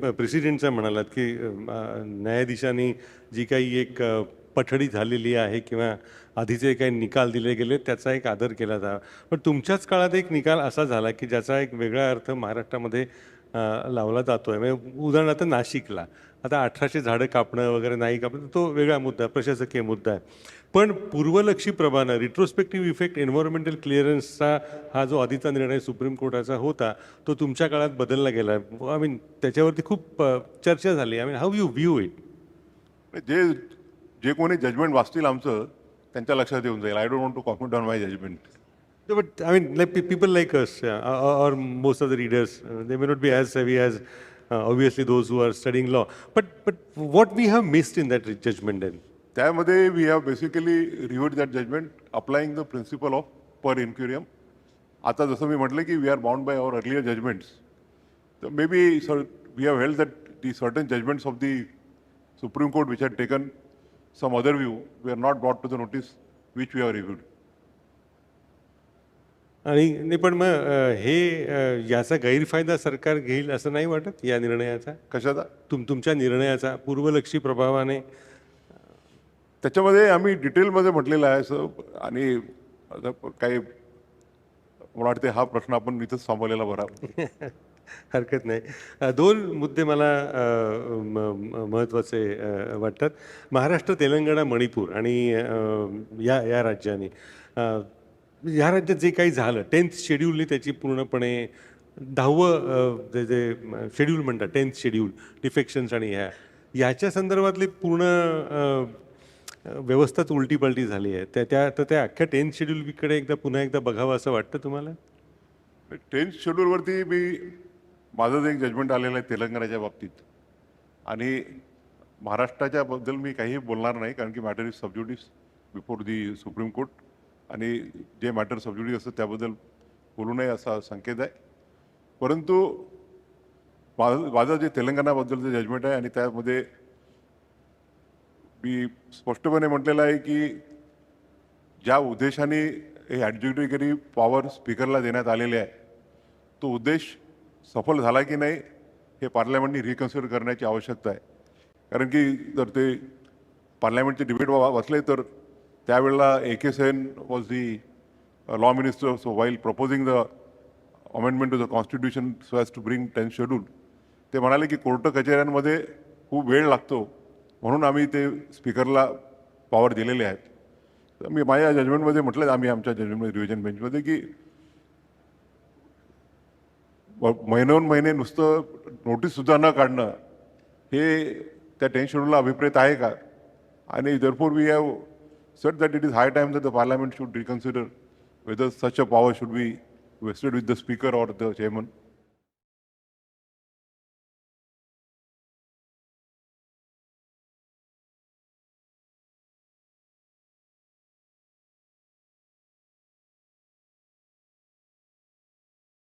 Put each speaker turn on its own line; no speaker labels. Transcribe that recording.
प्रेसिडेंटचं म्हणालात की न्यायाधीशांनी जी काही एक पठडी झालेली आहे किंवा आधीचे काही निकाल दिले गेले त्याचा एक आदर केला जावा पण तुमच्याच काळात एक निकाल असा झाला की ज्याचा एक वेगळा अर्थ महाराष्ट्रामध्ये लावला जातो आहे म्हणजे उदाहरणार्थ नाशिकला. आता अठराशे झाडं कापणं वगैरे नाही कापणं तो वेगळा मुद्दा आहे, प्रशासकीय मुद्दा आहे. पण पूर्वलक्षी प्रमाणे रिट्रोस्पेक्टिव्ह इफेक्ट एन्व्हायरमेंटल क्लिअरन्सचा हा जो आधीचा निर्णय सुप्रीम कोर्टाचा होता तो तुमच्या काळात बदलला गेला. आय मीन त्याच्यावरती खूप चर्चा झाली. I mean how you view it
जे जे कोणी जजमेंट वाचतील आमचं त्यांच्या लक्षात येऊन जाईल. I don't want to comment on my judgment
but I mean like people like us or most of the readers they may not be as heavy as obviously those who are studying law but but what we have missed in that judgment then
त्यामध्ये we have basically reviewed that judgment applying the principle of per incuriam आता जसं मी म्हटलं की we are bound by our earlier judgments तर may be sir we have held that the certain judgments of the Supreme Court which had taken some other view we are not brought to the notice which we have reviewed
आणि नाही पण मग हे याचा गैरफायदा सरकार घेईल असं नाही वाटत या निर्णयाचा?
कशाचा?
तुम तुमच्या निर्णयाचा पूर्वलक्षी प्रभावाने?
त्याच्यामध्ये आम्ही डिटेलमध्ये म्हटलेलं आहे असं आणि आता काही मला वाटते हा प्रश्न आपण इथंच थांबवलेला बरा.
हरकत नाही. दोन मुद्दे मला महत्त्वाचे वाटतात. महाराष्ट्र तेलंगणा मणिपूर आणि या या राज्यांनी. अ, या राज्यात जे काही झालं टेन्थ शेड्यूलने त्याची पूर्णपणे दहावं जे जे शेड्यूल म्हणतात टेन्थ शेड्यूल डिफेक्शन्स आणि ह्या याच्या संदर्भातली पूर्ण व्यवस्थाच व्यवस्थाच उलटीपलटी झाली आहे. त्या त्या तर त्या अख्ख्या टेन्थ शेड्यूलकडे एकदा पुन्हा एकदा बघावं असं वाटतं तुम्हाला?
टेन्थ शेड्यूलवरती मी माझं जे एक जजमेंट आलेलं आहे तेलंगणाच्या बाबतीत. आणि महाराष्ट्राच्या बद्दल मी काही बोलणार नाही कारण की matter is sub judice before the Supreme Court आणि जे मॅटर सबज्युडिस असतं त्याबद्दल बोलू नये असा संकेत आहे. परंतु माझं माझं जे तेलंगणाबद्दलचं जजमेंट आहे आणि त्यामध्ये मी स्पष्टपणे म्हटलेलं आहे की ज्या उद्देशाने हे ॲडज्युडिकरी पॉवर स्पीकरला देण्यात आलेले आहे तो उद्देश सफल झाला की नाही हे पार्लमेंटनी रिकन्सिडर करण्याची आवश्यकता आहे. कारण की जर ते पार्लमेंटचे डिबेट वाचले तर त्यावेळेला A K Sen was the law minister so while proposing the amendment to the constitution so has to bring tenth schedule ते म्हणाले की कोर्ट कचेऱ्यांमध्ये खूप वेळ लागतो म्हणून आम्ही ते स्पीकरला पॉवर दिलेले आहेत. तर मी माझ्या जजमेंटमध्ये म्हटलं आम्ही आमच्या जजमेंटमध्ये रिव्हिजन बेंचमध्ये की व- महिनोन महिने नुसतं नोटीससुद्धा न काढणं हे त्या टेन शेड्यूलला अभिप्रेत आहे का? आणि therefore we have said that it is high time that the parliament should reconsider whether such a power should be vested with the speaker or the chairman.